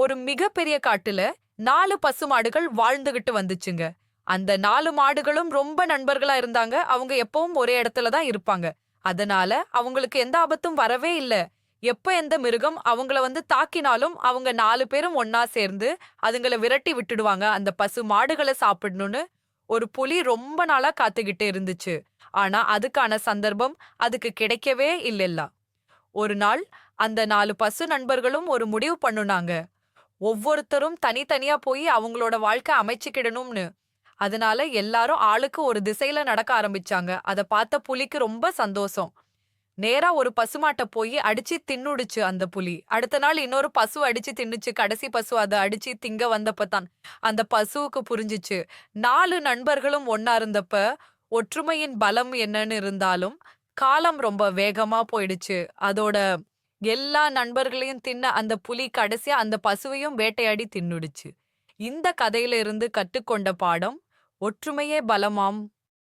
ஒரு மிகப்பெரிய காட்டுல நாலு பசுமாடுகள் வாழ்ந்துகிட்டு வந்துச்சுங்க. அந்த நாலு மாடுகளும் ரொம்ப நண்பர்களா இருந்தாங்க. அவங்க எப்பவும் ஒரே இடத்துல தான் இருப்பாங்க. அதனால அவங்களுக்கு எந்த ஆபத்தும் வரவே இல்ல. எப்ப எந்த மிருகம் அவங்கள வந்து தாக்கினாலும் அவங்க நாலு பேரும் ஒன்னா சேர்ந்து அதுங்கள விரட்டி விட்டுடுவாங்க. அந்த பசு மாடுகளை சாப்பிடணும்னு ஒரு புலி ரொம்ப நாளா காத்துக்கிட்டு இருந்துச்சு. ஆனா அதுக்கான சந்தர்ப்பம் அதுக்கு கிடைக்கவே இல்லைல்ல ஒரு நாள் அந்த நாலு பசு நண்பர்களும் ஒரு முடிவு பண்ணுனாங்க. ஒவ்வொருத்தரும் தனித்தனியா போய் அவங்களோட வாழ்க்கை அமைச்சுக்கிடணும்னு. அதனால எல்லாரும் ஆளுக்கு ஒரு திசையில நடக்க ஆரம்பிச்சாங்க. அத பார்த்த புலிக்கு ரொம்ப சந்தோஷம். நேரா ஒரு பசுமாட்டை போய் அடிச்சு தின்னுடுச்சு அந்த புலி. அடுத்த நாள் இன்னொரு பசு அடிச்சு தின்னுச்சு. கடைசி பசு அதை அடிச்சு திங்க வந்தப்பதான் அந்த பசுவுக்கு புரிஞ்சுச்சு. நாலு நண்பர்களும் ஒன்னா இருந்தப்ப ஒற்றுமையின் பலம் என்னன்னு இருந்தாலும் காலம் ரொம்ப வேகமா போயிடுச்சு. அதோட எல்லா நண்பர்களையும் தின்ன அந்த புலி கடைசியா அந்த பசுவையும் வேட்டையாடி தின்னுடுச்சு. இந்த கதையில இருந்து கற்றுக்கொண்ட பாடம் ஒற்றுமையே பலமாம்